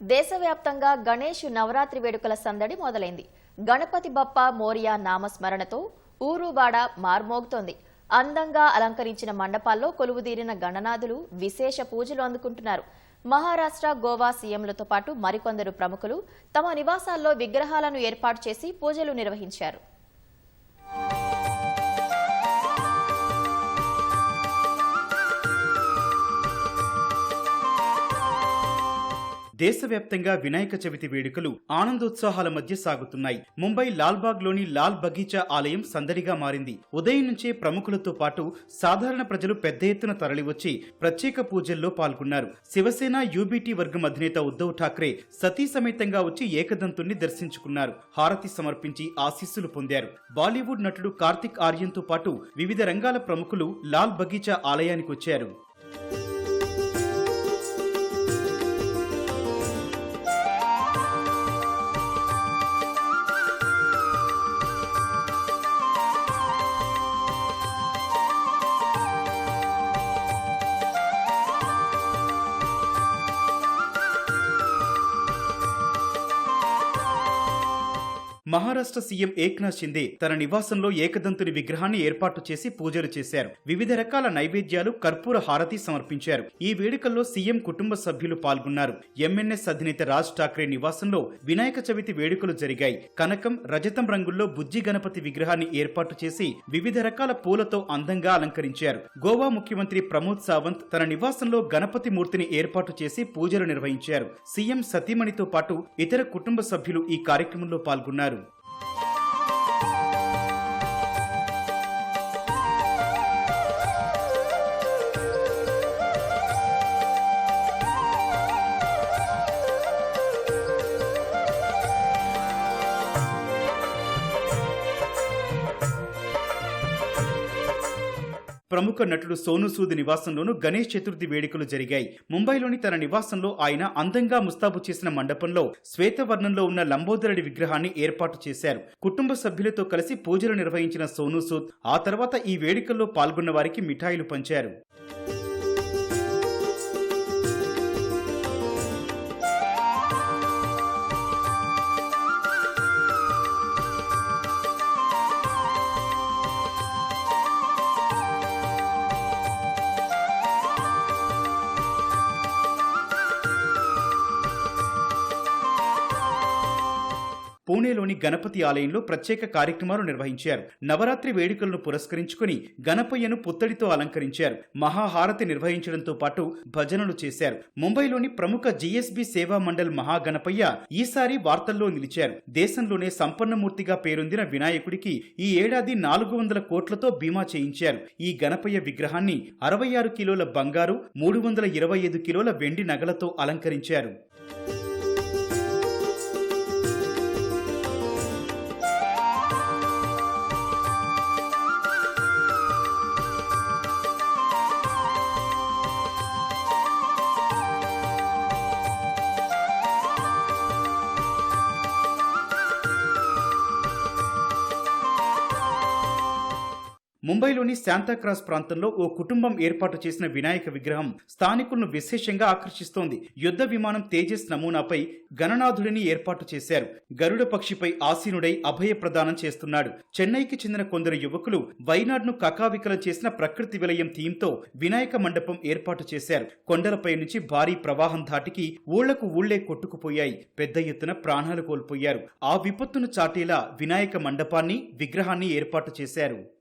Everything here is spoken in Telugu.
దేశవ్యాప్తంగా గణేష్ నవరాత్రి వేడుకల సందడి మొదలైంది. గణపతి బప్ప మోరియా నామస్మరణతో ఊరువాడ మార్మోగుతోంది. అందంగా అలంకరించిన మండపాల్లో కొలువుదీరిన గణనాథులు విశేష పూజలు అందుకుంటున్నారు. మహారాష్ట్ర గోవా సీఎంలతో పాటు మరికొందరు ప్రముఖులు తమ నివాసాల్లో విగ్రహాలను ఏర్పాటు చేసి పూజలు నిర్వహించారు. దేశవ్యాప్తంగా వినాయక చవితి వేడుకలు ఆనందోత్సాహాల మధ్య సాగుతున్నాయి. ముంబై లాల్బాగ్లోని లాల్ బగీచా ఆలయం సందడిగా మారింది. ఉదయం నుంచే ప్రముఖులతో పాటు సాధారణ ప్రజలు పెద్ద ఎత్తున తరలివచ్చి ప్రత్యేక పూజల్లో పాల్గొన్నారు. శివసేన యూబీటీ వర్గం అధినేత ఉద్దవ్ ఠాక్రే సతీ సమేతంగా వచ్చి ఏకదంతుణ్ణి దర్శించుకున్నారు. హారతి సమర్పించి ఆశీస్సులు పొందారు. బాలీవుడ్ నటుడు కార్తిక్ ఆర్యన్తో పాటు వివిధ రంగాల ప్రముఖులు లాల్ బగీచా ఆలయానికి వచ్చారు మహారాష్ట్ర సీఎం ఏక్నాథ్ షిందే తన నివాసంలో ఏకదంతుని విగ్రహాన్ని ఏర్పాటు చేసి పూజలు చేశారు. వివిధ రకాల నైవేద్యాలు కర్పూర హారతి సమర్పించారు. ఈ వేడుకల్లో సీఎం కుటుంబ సభ్యులు పాల్గొన్నారు. ఎంఎన్ఎస్ అధినేత రాజ్ ఠాక్రే నివాసంలో వినాయక చవితి వేడుకలు జరిగాయి. కనకం రజతం రంగుల్లో బుజ్జి గణపతి విగ్రహాన్ని ఏర్పాటు చేసి వివిధ రకాల పూలతో అందంగా అలంకరించారు. గోవా ముఖ్యమంత్రి ప్రమోద్ సావంత్ తన నివాసంలో గణపతి మూర్తిని ఏర్పాటు చేసి పూజలు నిర్వహించారు. సీఎం సతీమణితో పాటు ఇతర కుటుంబ సభ్యులు ఈ కార్యక్రమంలో పాల్గొన్నారు. ప్రముఖ నటుడు సోను సూద్ నివాసంలోనూ గణేష్ చతుర్థి వేడుకలు జరిగాయి. ముంబైలోని తన నివాసంలో ఆయన అందంగా ముస్తాబు చేసిన మండపంలో శ్వేతవర్ణంలో ఉన్న లంబోదరుడి విగ్రహాన్ని ఏర్పాటు చేశారు. కుటుంబ సభ్యులతో కలిసి పూజలు నిర్వహించిన సోను సూద్ ఆ తర్వాత ఈ వేడుకల్లో పాల్గొన్న వారికి మిఠాయిలు పంచారు. పూణేలోని గణపతి ఆలయంలో ప్రత్యేక కార్యక్రమాలు నిర్వహించారు. నవరాత్రి వేడుకలను పురస్కరించుకుని గణపయ్యను పుత్తడితో అలంకరించారు. మహాహారతి నిర్వహించడంతో పాటు భజనలు చేశారు. ముంబైలోని ప్రముఖ జీఎస్బీ సేవా మండల్ మహాగణపయ్య ఈసారి వార్తల్లో నిలిచారు. దేశంలోనే సంపన్నమూర్తిగా పేరొందిన వినాయకుడికి ఈ ఏడాది నాలుగు వందల కోట్లతో బీమా చేయించారు. ఈ గణపయ్య విగ్రహాన్ని అరవై ఆరు కిలోల బంగారు మూడు వందల ఇరవై ఐదు కిలోల వెండి నగలతో అలంకరించారు. ముంబైలోని శాంతాక్రాస్ ప్రాంతంలో ఓ కుటుంబం ఏర్పాటు చేసిన వినాయక విగ్రహం స్థానికులను విశేషంగా ఆకర్షిస్తోంది. యుద్ధ విమానం తేజస్ నమూనాపై గణనాథుడిని ఏర్పాటు చేశారు. గరుడ పక్షిపై ఆసీనుడై అభయ ప్రదానం చేస్తున్నాడు. చెన్నైకి చెందిన కొందరు యువకులు వైనాడ్ను కకావికలం చేసిన ప్రకృతి విలయం థీమ్తో వినాయక మండపం ఏర్పాటు చేశారు. కొండలపై నుంచి భారీ ప్రవాహం ధాటికి ఊళ్ళకు ఊళ్ళే కొట్టుకుపోయాయి. పెద్ద ఎత్తున ప్రాణాలు కోల్పోయారు. ఆ విపత్తును చాటేలా వినాయక మండపాన్ని విగ్రహాన్ని ఏర్పాటు చేశారు.